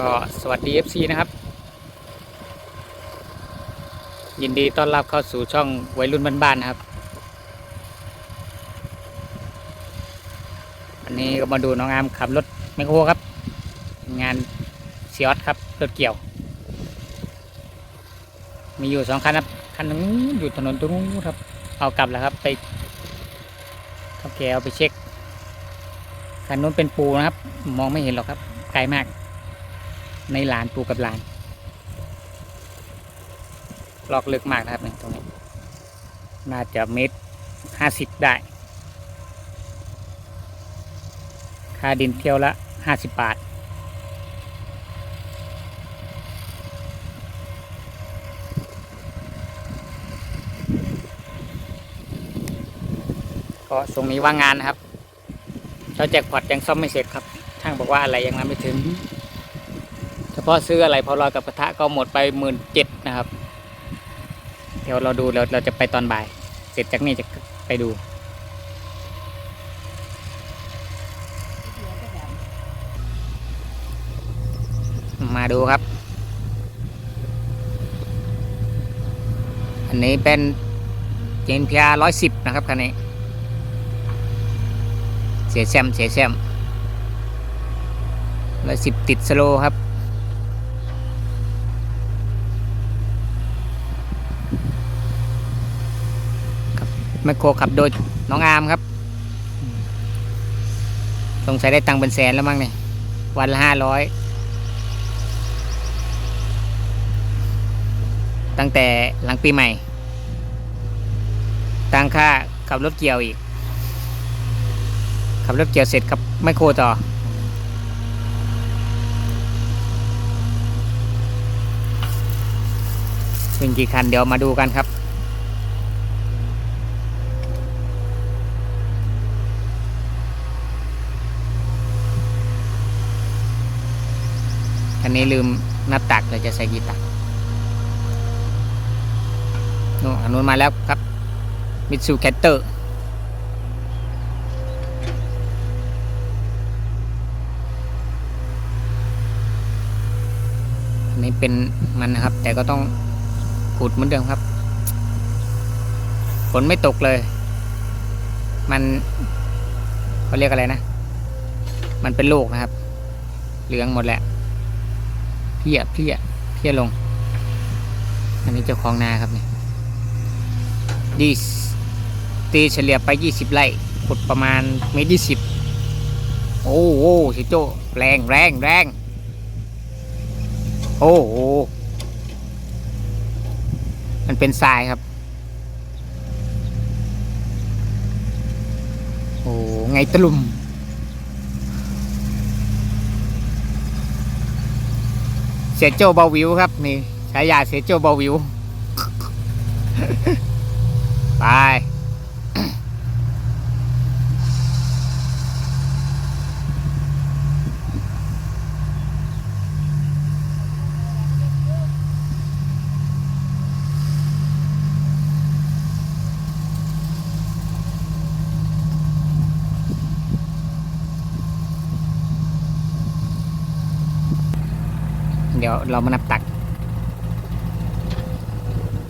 ก็สวัสดี FC นะครับ ยินดีต้อนรับเข้าสู่ช่องวัยรุ่นบ้านๆนะครับ อันนี้ก็มาดูน้องอามขับรถแมคโครครับ งานเซียสครับรถเกี่ยว มีอยู่สองคันครับ คันนึงอยู่ถนนตรงนู้นครับ เอากลับแล้วครับไปเท่าแกเอาไปเช็คคันนู้นเป็นปูนะครับ มองไม่เห็นหรอกครับ ไกลมาก ในลานปูกับลาน ลอกลึกมากนะครับเนี่ยตรงนี้ น่าจะเมตรห้าสิบได้ ค่าดินเที่ยวละห้าสิบบาท ก็ตรงนี้ว่างงานนะครับเจ้าแจ็คพอตยังซ่อมไม่เสร็จครับช่างบอกว่าอะไรยังมาไม่ถึง พาะซื้ออะไรพอลอยกับกระทะก็หมดไปหมื่นเจ็ดนะครับ เดี๋ยวเราดูเราเราจะไปตอนบ่าย เสร็จจากนี้จะไปดูมาดูครับ อันนี้เป็นเจนพีอาร้อยสิบนะครับคันนี้ เสียแซมเสียแซมร้อยสิบติดสโลครับ ครับ แมคโครขับโดยน้องอามครับ สงสัยได้ตังค์เป็นแสนแล้วมั้งเนี่ยวันละห้าร้อยตั้งแต่หลังปีใหม่ ตังค่าขับรถเกี่ยวอีก ขับรถเกี่ยวเสร็จกับไมโครต่อ เป็นกี่คันเดี๋ยวมาดูกันครับ คันนี้ลืมนับตักเลยจะใส่กี่ตักนู่นอันนู้นมาแล้วครับมิตซูแคตเตอร์อันนี้เป็นมันนะครับ แต่ก็ต้องขุดเหมือนเดิมครับฝนไม่ตกเลย มันเขาเรียกอะไรนะ มันเป็นโรคนะครับ เหลืองหมดแหละ พี้ยเพี้ยเพี้ยลง อันนี้เจ้าของนาครับเนี่ยดีตีเฉลี่ยไป 20 ไร่ขุดประมาณเมตรยี่สิบโอ้โหชิโจแรงแรงแรงโอ้โหมันเป็นทรายครับ โอ้ไงตะลุม เสียโจเบาวิวครับ นี่ฉายาเสียโจเบาวิว ไป เรามานับตัก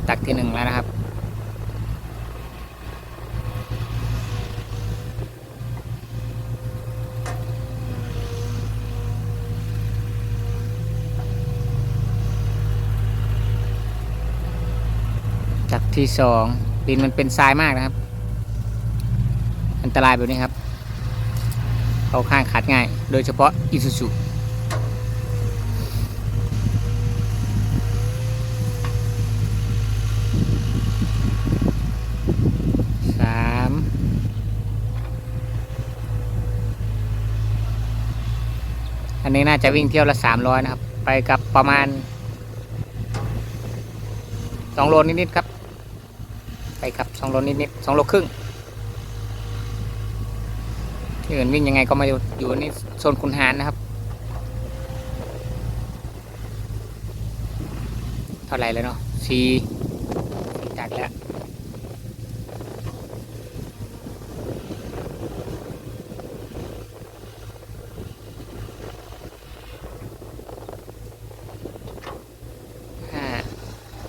ตักที่หนึ่งแล้วนะครับ ตักที่สองดินมันเป็นทรายมากนะครับ อันตรายแบบนี้ครับ เข้าข้างขาดง่าย โดยเฉพาะอิซูซุสาม อันนี้น่าจะวิ่งเที่ยวละสามร้อยนะครับ ไปกับประมาณสองโลนิดๆครับ ไปกับสองโลนิดๆสองโลครึ่งที่อื่นวิ่งยังไงก็มาอยู่อยู่นี่โซนคุณหารนะครับ เท่าไหร่แล้วเนาะสี่สี่ตักแล้ว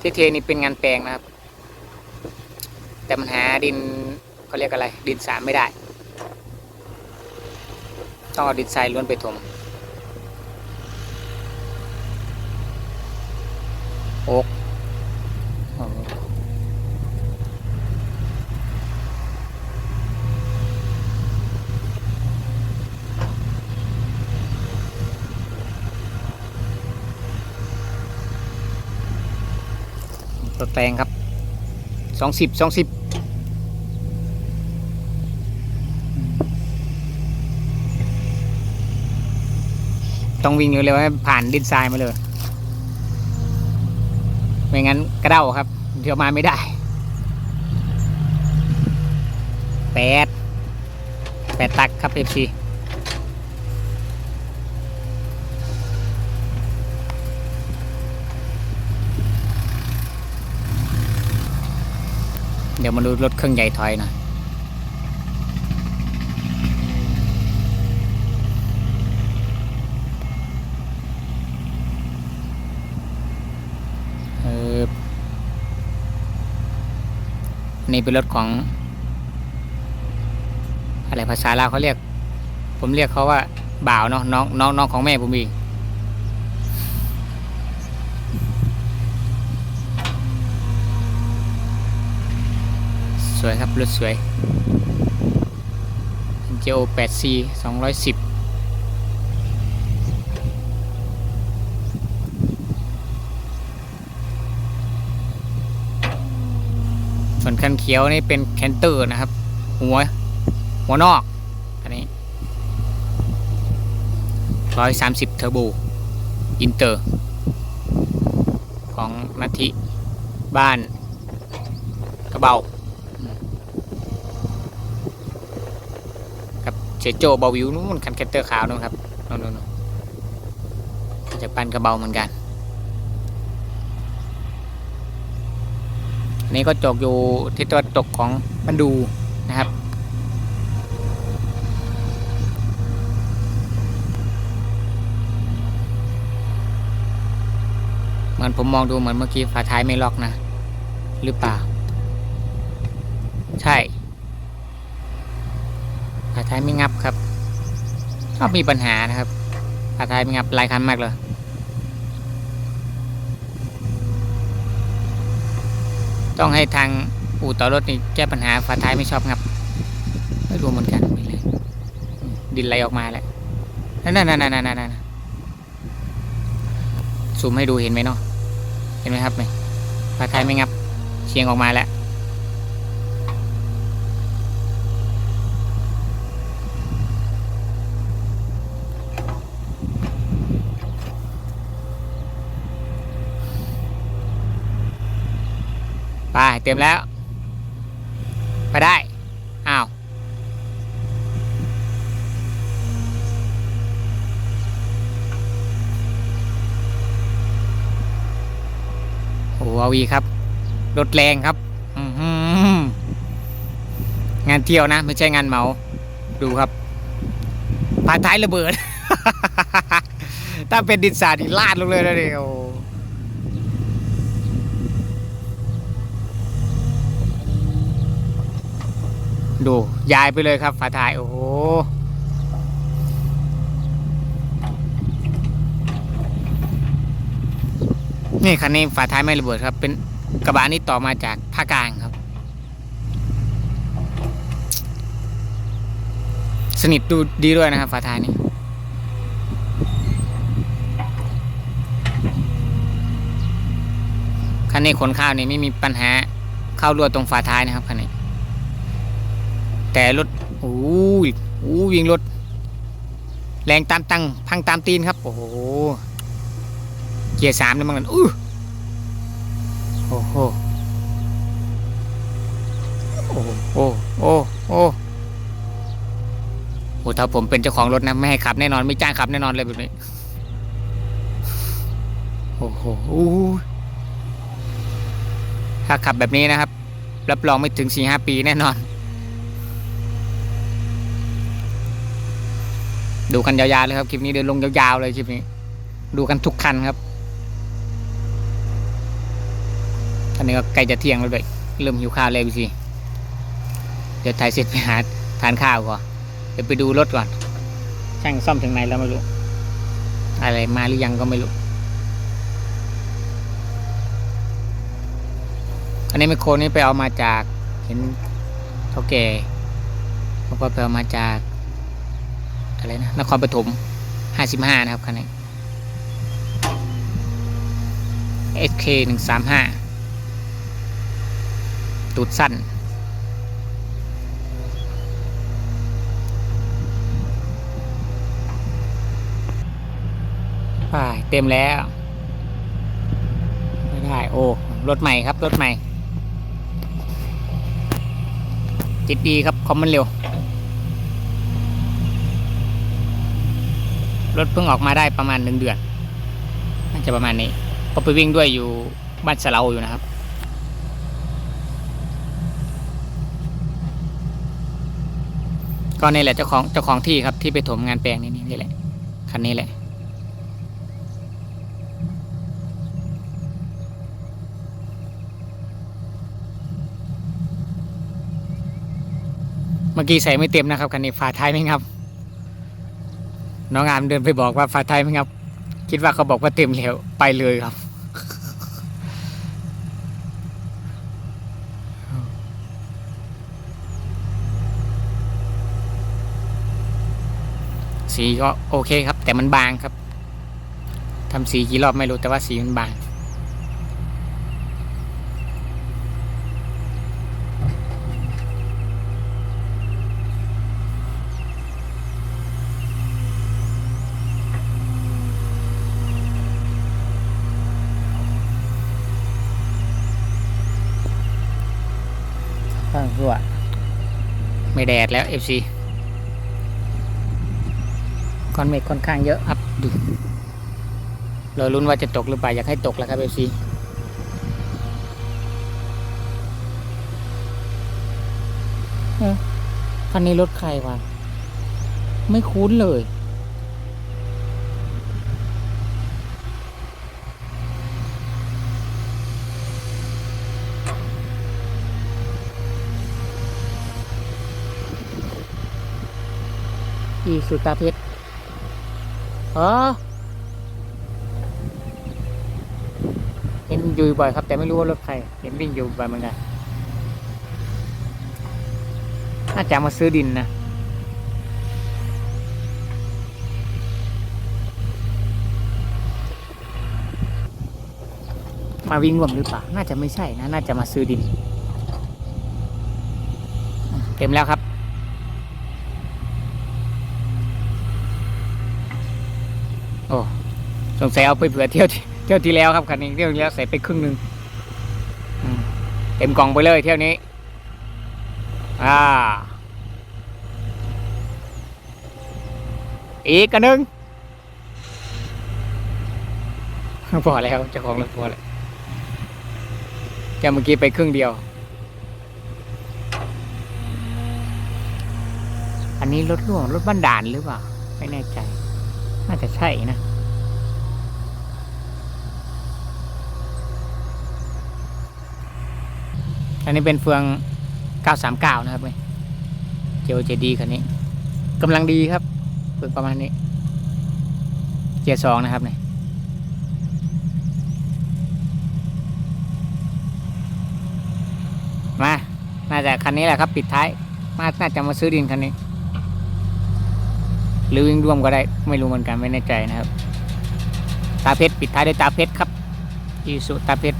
ที่เทนี่เป็นงานแปลงนะครับ แต่มันหาดินเขาเรียกอะไร ดินสามไม่ได้ ต้องเอาดินทรายล้วนไปถมโอ๊กโอ้โห รถแปลงครับสองสิบสองสิบต้องวิ่งเร็วๆให้ผ่านดินทรายมาเลย ไม่งั้นกระเด้าครับ เดี๋ยวมาไม่ได้แปดแปดตักครับเอฟซี ดี๋ยวมาดูรถเครื่องใหญ่ถอยน่อยเอออันนี่เป็นรถของ อะไรภาษาลาวเขาเรียก ผมเรียกเขาว่าบ่าวเนาะน้องน้องน้องของแม่ผมเองส วยครับ รถสวย GO 8C 210ส่วนคันเขียวนี่เป็นแคนเตอร์นะครับ หัว หัวนอกอันนี้ร้อยสามสิบเทอร์โบอินเตอร์ ของนาทิบ้านกระเบา กับเชโจเบาวิวนู้นคันแคนเตอร์ขาวนู้นครับนู้นนู้นจากบ้นกระเบาเหมือนกันนนี้ก็จกอยู่ทิศตะวันตกของบันดูนะครับเหมือนผมมองดูเหมือนเมื่อกี้ฝาท้ายไม่ล็อกนะ หรือเปล่า ใช่ ท้ายไม่งับครับชอบมีปัญหานะครับฝาท้ายไม่งับหลายคันมากเลยต้องให้ทางอู่ต่อรถนี่แก้ปัญหาฝาท้ายไม่ชอบงับ ไม่รู้เหมือนกันไม่เลยดินไหลออกมาแล้วนั่นนั่นนั่นนั่นนั่นซูมให้ดูเห็นไหมเนาะเห็นไหมครับไหมฝาท้ายไม่งับเชียงออกมาแล้ว ไปเต็มแล้ว ไปได้ อ้าว โอ้อาวีครับ รถแรงครับ งานเที่ยวนะ ไม่ใช่งานเมา ดูครับพาท้ายระเบิด ถ้าเป็นดินสาดีลาดลงเลยนะเดียว ดูยายไปเลยครับฝาท้ายโอ้โหนี่คันนี้ฝาท้ายไม่ระเบิดครับ เป็นกระบะนี่ต่อมาจากภาคกลางครับ สนิทดูดีด้วยนะครับฝาท้ายนี้คันนี้ขนข้าวนี่ไม่มีปัญหาเข้ารั่วตรงฝาท้ายนะครับคันนี้ แต่รถโอ้ยโอ้ยวิ่งรถ แรงตามตังพังตามตีนครับ โอ้โห เกียร์สามนี่มันอื้อโอ้โห โอ้โหโอ้โอ้โอ้ถ้าผมเป็นเจ้าของรถนะ ไม่ให้ขับแน่นอน ไม่จ้างขับแน่นอนเลยแบบนี้ โอ้โหถ้าขับแบบนี้นะครับ รับรองไม่ถึงสี่ห้าปีแน่นอน ดูกันยาวๆเลยครับคลิปนี้เดินลงยาวๆเลยคลิปนี้ ดูกันทุกคันครับตอนนี้ก็ใกล้จะเที่ยงแล้วด้วยเริ่มหิวข้าวเลยพี่สิเดี๋ยวถ่ายเสร็จไปหาทานข้าวก่อนเดี๋ยวไปดูรถก่อน ช่างซ่อมถึงไหนแล้วไม่รู้ อะไรมาหรือยังก็ไม่รู้ อันนี้ไมโครนี่ไปเอามาจากเห็นเท่าแก่เขาก็ไปเอามาจาก อะไรนะนครปฐมห้าสิบห้านะครับคันนี้ SK หนึ่งสามห้าตูดสั้นไปเต็มแล้ว ไม่ได้ โอ้ รถใหม่ครับ รถใหม่จิตดีครับ คอมมันเร็ว รถเพิ่งออกมาได้ประมาณหนึ่งเดือนน่าจะประมาณนี้ก็ไปวิ่งด้วยอยู่บ้านสะเลาอยู่นะครับ ก็นี่แหละเจ้าของเจ้าของที่ครับที่ไปถมงานแปลงนี่นี่นี่แหละคันนี้แหละเมื่อกี้ใส่ไม่เต็มนะครับคันนี้ฝาท้ายไม่งับ น้องอามเดินไปบอกว่าฝาท้ายไหมครับ คิดว่าเขาบอกว่าเต็มแล้วไปเลยครับ สีก็โอเคครับ แต่มันบางครับทำสีกี่รอบไม่รู้แต่ว่าสีมันบางรั่ว ไม่แดดแล้ว FC ก้อนเมฆค่อนข้างเยอะครับดูเราลุ้นว่าจะตกหรือเปล่าอยากให้ตกแล้วครับ FC เอฟซีคันนี้รถใครวะไม่คุ้นเลย อีสุตาเพชรอ๋อเห็นอยู่บ่อยครับ แต่ไม่รู้ว่ารถใคร เห็นวิ่งอยู่บ่อยเหมือนกันน่าจะมาซื้อดินนะมาวิ่งรวมหรือเปล่า น่าจะไม่ใช่นะ น่าจะมาซื้อดิน เต็มแล้วครับ โอ้สงสัยเอาไปเผื่อเที่ยวเที่ยวที่แล้วครับคันนี้เที่ยวที่แล้วใส่ไปครึ่งหนึ่งเต็มกล่องไปเลยเที่ยวนี้ อ่า อีกกันหนึ่งพอแล้วเจ้าของรถพอแล้วแกเมื่อกี้ไปครึ่งเดียว อันนี้รถล่วงรถบ้านด่านหรือเปล่า ไม่แน่ใจ น่าจะใช่นะอันนี้เป็นเฟือง 939 นะครับเว้ยเจลเจดีคันนี้กำลังดีครับเฟืองประมาณนี้ เกียร์สองนะครับเนี่ยมา น่าจะคันนี้แหละครับ ปิดท้าย มา น่าจะมาซื้อดินคันนี้ หรือวิ่งร่วมก็ได้ไม่รู้เหมือนกันไม่แน่ใจนะครับ ตาเพชรปิดท้ายด้วยตาเพชรครับอีสุตาเพชร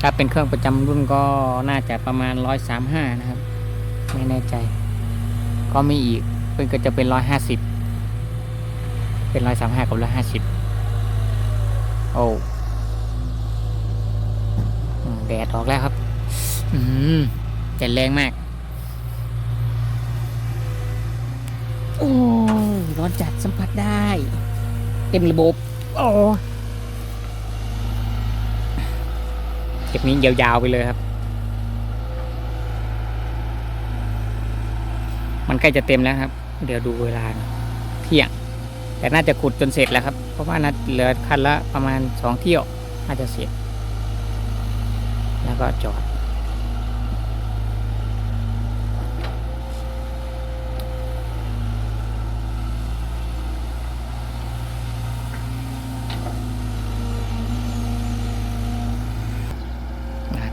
ถ้าเป็นเครื่องประจำรุ่นก็น่าจะประมาณร้อยสามห้านะครับ ไม่แน่ใจ ก็มีอีกเพิ่นก็จะเป็นร้อยห้าสิบเป็นร้อยสามห้ากับร้อยห้าสิบโอ้แดดออกแล้วครับ อืมแดดแรงมาก โอ้ยร้อนจัดสัมผัสได้ เต็มระบบ โอ้เก็บนี้ยาวๆไปเลยครับ มันใกล้จะเต็มแล้วครับ เดี๋ยวดูเวลาหน่อยเที่ยง แต่น่าจะขุดจนเสร็จแล้วครับ เพราะว่าน่าเหลือคันละประมาณสองเที่ยว น่าจะเสร็จ แล้วก็จอด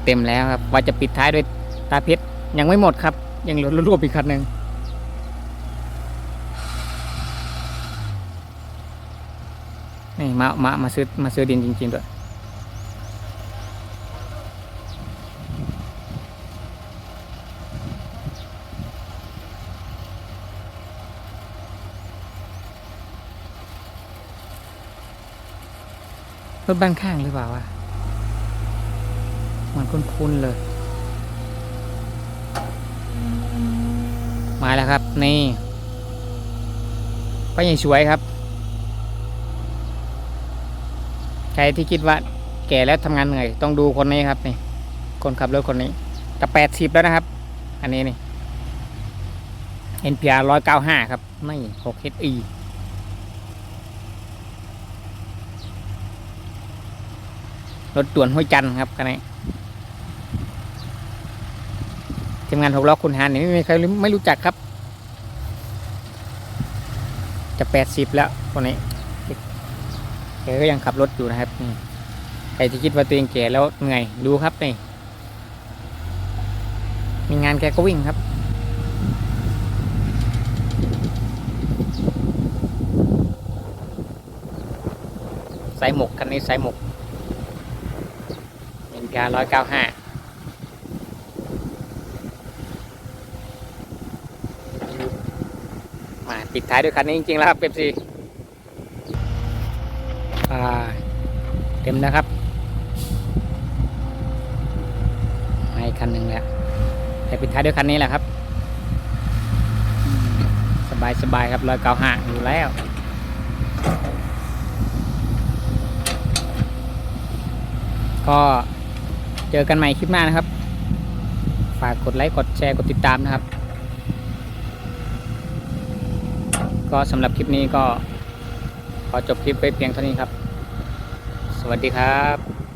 เต็มแล้วครับ ว่าจะปิดท้ายด้วยตาเพชรยังไม่หมดครับ ยังเหลือรวบอีกคันหนึ่งนี่มามามาซื้อมาซื้อดินจริงๆด้วยรถบ้านข้างหรือเปล่าวะ มันคุ้นๆเลย มาแล้วครับ นี่ป้าใหญ่ช่วยครับ ใครที่คิดว่าแก่แล้วทำงานเหนื่อย ต้องดูคนนี้ครับนี่ คนขับรถคนนี้จะแปดสิบแล้วนะครับ อันนี้นี่ NPR ร้อยเก้าห้าครับไม่หก HE รถด่วนห้วยจันทร์ครับคันนี้ ที มงานหกล้อคุณหานนี่ไม่มีใครไม่รู้จักครับ จะแปดสิบแล้วคนนี้แกก็ยังขับรถอยู่นะครับนี่ใครที่คิดว่าตัวเองแก่แล้วเหนื่อยดูครับนี่มีงานแกก็วิ่งครับสายหมกคันนี้สายหมกเอ็นพีอารร้อยเก้าห้า มา ปิดท้ายด้วยคันนี้จริงๆแล้วครับเป๊ปซี่อ่าเต็มแล้วครับมาอีกคันหนึ่งแล้วแต่ปิดท้ายด้วยคันนี้แหละครับ สบายสบายครับรอยเกาห้าอยู่แล้วก็เจอกันใหม่คลิปหน้านะครับ ฝากกดไลค์ กดแชร์ กดติดตามนะครับ ก็สำหรับคลิปนี้ก็ขอจบคลิปไปเพียงเท่านี้ครับ สวัสดีครับ